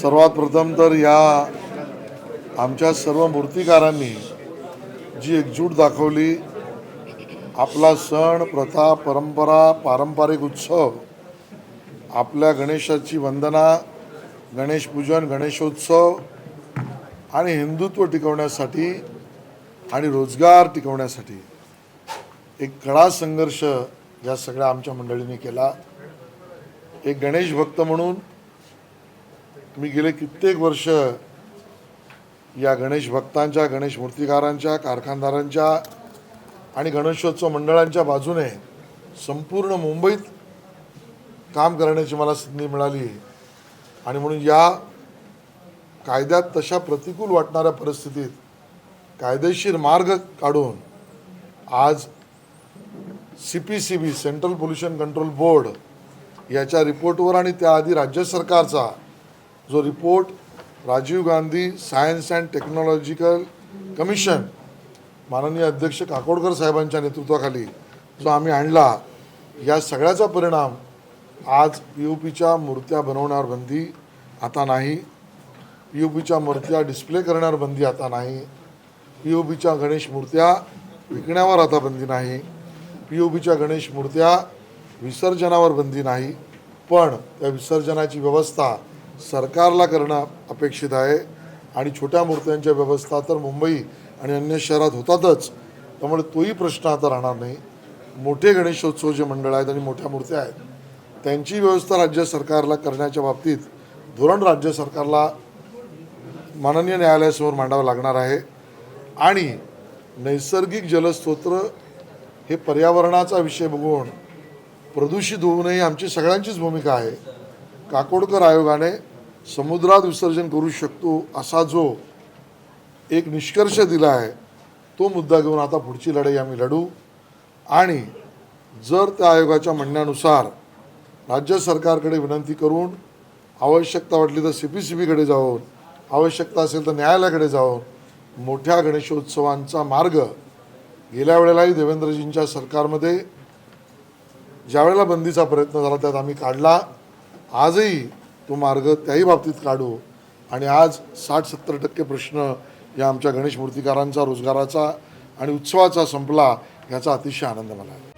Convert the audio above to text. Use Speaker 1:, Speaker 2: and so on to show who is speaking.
Speaker 1: सर्वात प्रथम तर या आमच्या सर्व मूर्तिकारांनी जी एकजूट दाखवली आपला सण प्रथा परंपरा पारंपरिक उत्सव आपल्या गणेशाची वंदना गणेशपूजन गणेशोत्सव आणि हिंदुत्व टिकवण्यासाठी आणि रोजगार टिकवण्यासाठी एक कडा संघर्ष या सगळ्या आमच्या मंडळींनी केला. एक गणेश भक्त म्हणून मी गेले कित्येक वर्ष या गणेश भक्तांच्या गणेश मूर्तिकारांच्या कारखानदारांच्या आणि गणेशोत्सव मंडळांच्या बाजूने संपूर्ण मुंबईत काम करण्याची मला संधी मिळाली. आणि म्हणून या कायद्यात तशा प्रतिकूल वाटणाऱ्या परिस्थितीत कायदेशीर मार्ग काढून आज C P C B central pollution control board याच्या रिपोर्टवर आणि त्याआधी राज्य सरकारचा जो report Rajiv Gandhi science and technological commission माननीय अध्यक्ष काकोडकर साहेबांच्या नेतृत्वाखाली जो आम्ही आणला या सगळ्याचा परिणाम आज पी यू पीच्या मूर्त्या बनवण्यावर बंदी आता नाही पी यू पीच्या मूर्त्या डिस्प्ले करण्यावर बंदी आता नाही पी यू पीच्या गणेश मूर्त्या विकण्यावर आता बंदी नाही पी यू पीच्या गणेश मूर्त्या विसर्जनावर बंदी नाही पण त्या विसर्जनाची व्यवस्था सरकारला करणं अपेक्षित आहे आणि छोट्या मूर्त्यांच्या व्यवस्था तर मुंबई आणि अन्य शहरात होतातच. त्यामुळे तोही प्रश्न आता राहणार नाही. मोठे गणेशोत्सव जे मंडळ आहेत आणि मोठ्या मूर्त्या आहेत. त्यांची व्यवस्था राज्य सरकारला करण्याच्या बाबतीत धोरण राज्य सरकारला माननीय न्यायालयासमोर मांडावं लागणार आहे. आणि नैसर्गिक जलस्रोत्र हे पर्यावरणाचा विषय बघून प्रदूषित होऊ नये आमची सगळ्यांचीच भूमिका आहे. काकोडकर आयोगाने समुद्रात विसर्जन करू शकतो असा जो एक निष्कर्ष दिला आहे तो मुद्दा घेऊन आता पुढची लढाई आम्ही लढू. आणि जर त्या आयोगाच्या म्हणण्यानुसार राज्य सरकारकडे विनंती करून आवश्यकता वाटली तर सी पी सी बीकडे जाऊन आवश्यकता असेल तर न्यायालयाकडे जाऊन मोठ्या गणेशोत्सवांचा मार्ग गेल्या वेळेलाही देवेंद्रजींच्या सरकारमध्ये ज्यावेळेला बंदीचा प्रयत्न झाला त्यात आम्ही काढला. आजही तो मार्ग त्याही बाबतीत काढू. आणि आज साठ सत्तर टक्के प्रश्न या आमच्या गणेश मूर्तिकारांचा रोजगाराचा आणि उत्सवाचा संपला याचा अतिशय आनंद मला आहे.